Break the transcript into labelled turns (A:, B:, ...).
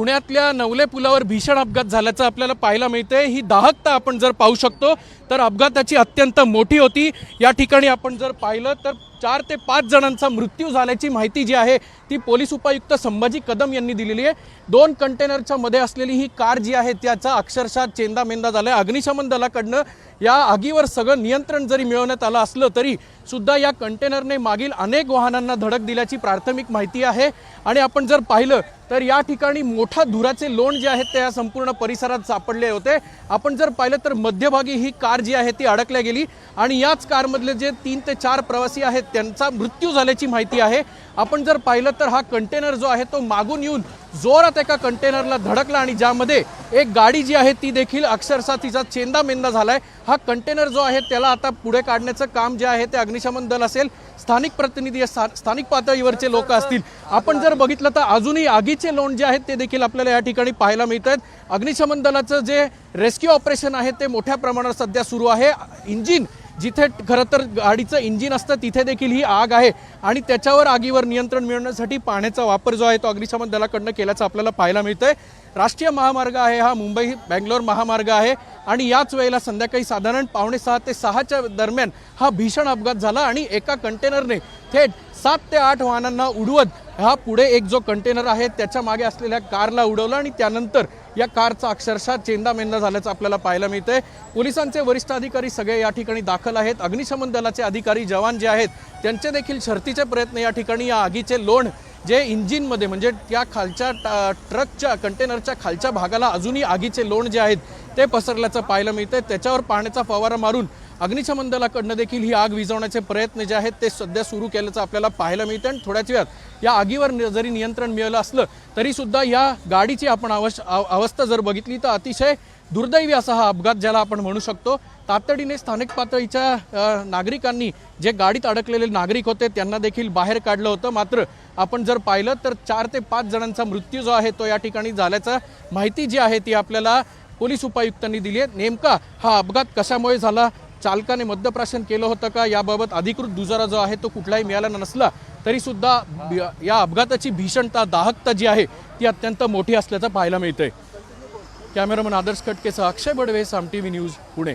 A: पुण्यातल्या नवले पुलावर भीषण अपघात झाल्याचं आपल्याला पाहायला मिळते. ही दाहकता आपण जर पाहू शकतो तर अपघाताची अत्यंत मोठी होती. या ठिकाणी आपण जर पाहिलं तर चार ते पाच जणांचा मृत्यू झाल्याची माहिती जी आहे ती पोलीस उपायुक्त संभाजी कदम यांनी दिलेली आहे. दोन कंटेनरच्या मध्ये असलेली ही कार जी आहे त्याचा अक्षरशः चेंदामेंदा झाला आहे अग्निशमन दलाकडनं या आगीवर सगळं नियंत्रण जरी मिळवण्यात आलं असलं तरी सुद्धा या कंटेनरने मागील अनेक वाहनांना धडक दिल्याची प्राथमिक माहिती आहे. आणि आपण जर पाहिलं तर या ठिकाणी मोठा धुराचे लोण जे आहेत ते या संपूर्ण परिसरात सापडले होते. आपण जर पाहिलं तर मध्यभागी ही कार जी आहे ती अडकल्या गेली. आणि याच कारमधले जे तीन ते चार प्रवासी आहेत त्यांचा मृत्यू झाल्याची माहिती आहे. आपण जर पाहिलं तर हा कंटेनर जो आहे तो मागून येऊन जोरात एका कंटेनरला धडकला आणि ज्यामध्ये एक गाडी जी आहे ती देखील अक्षरशः तिचा चेंदा मेंदा झालाय. हा कंटेनर जो आहे त्याला आता पुढे काढण्याचं काम जे आहे ते अग्निशमन दल असेल स्थानिक प्रतिनिधी स्था- स्थानिक पातळीवरचे लोक असतील. आपण जर बघितलं तर अजूनही आगीचे लोण जे आहेत ते देखील आपल्याला या ठिकाणी पाहायला मिळत आहेत अग्निशमन दलाचं जे रेस्क्यू ऑपरेशन आहे ते मोठ्या प्रमाणात सध्या सुरू आहे. इंजिन जिथे खरं तर गाडीचं इंजिन असतं तिथे देखील ही आग आहे. आणि त्याच्यावर आगीवर नियंत्रण मिळवण्यासाठी पाण्याचा वापर जो आहे तो अग्निशमन दलाकडनं केल्याचं आपल्याला पाहायला मिळतंय. राष्ट्रीय महामार्ग आहे हा मुंबई बँगलोर महामार्ग आहे. आणि याच वेळेला संध्याकाळी साधारण पावणे सहा ते सहाच्या दरम्यान हा भीषण अपघात झाला आणि एका कंटेनरने थेट सात ते आठ वाहनांना उडवत हा पुढे एक जो कंटेनर आहे त्याच्यामागे असलेल्या कारला उडवला आणि त्यानंतर या कारचा अक्षरशः चेंदामेंदा झाल्याचं आपल्याला पाहायला मिळतंय. पोलिसांचे वरिष्ठ अधिकारी सगळे या ठिकाणी दाखल आहेत. अग्निशमन दलाचे अधिकारी जवान जे आहेत त्यांचे देखील शर्थीचे प्रयत्न या ठिकाणी. या आगीचे लोण जे इंजिनमध्ये म्हणजे त्या खालच्या टा- ट्रकच्या कंटेनरच्या खालच्या भागाला अजूनही आगीचे लोण जे आहेत ते पसरल्याचं पाहायला मिळतंय. त्याच्यावर पाण्याचा फवारा मारून अग्निशमन दलाकडनं देखील ही आग विझवण्याचे प्रयत्न जे आहेत ते सध्या सुरू केल्याचं आपल्याला पाहायला मिळतं आणि थोड्याच वेळात या आगीवर जरी नियंत्रण मिळालं असलं तरीसुद्धा या गाडीची आपण अवश अव- अवस्था जर बघितली तर अतिशय दुर्दैवी असा हा अपघात ज्याला आपण म्हणू शकतो. तातडीने स्थानिक पातळीच्या नागरिकांनी जे गाडीत अडकलेले नागरिक होते त्यांना देखील बाहेर काढलं होतं. मात्र आपण जर पाहिलं तर चार ते पाच जणांचा मृत्यू जो आहे तो या ठिकाणी झाल्याचा माहिती जी आहे ती आपल्याला पोलीस उपायुक्तांनी दिली आहे. नेमका हा अपघात कशामुळे झाला? चालकाने मद्यप्राशन केलं होतं का? याबाबत अधिकृत दुजारा जो आहे तो कुठलाही मिळाला नसला तरी सुद्धा या अपघाताची भीषणता दाहकता जी आहे ती अत्यंत मोठी असल्याचं पाहायला मिळतंय. Cameraman Adarsh कटकेसह Akshay Badve Saam T V news Pune.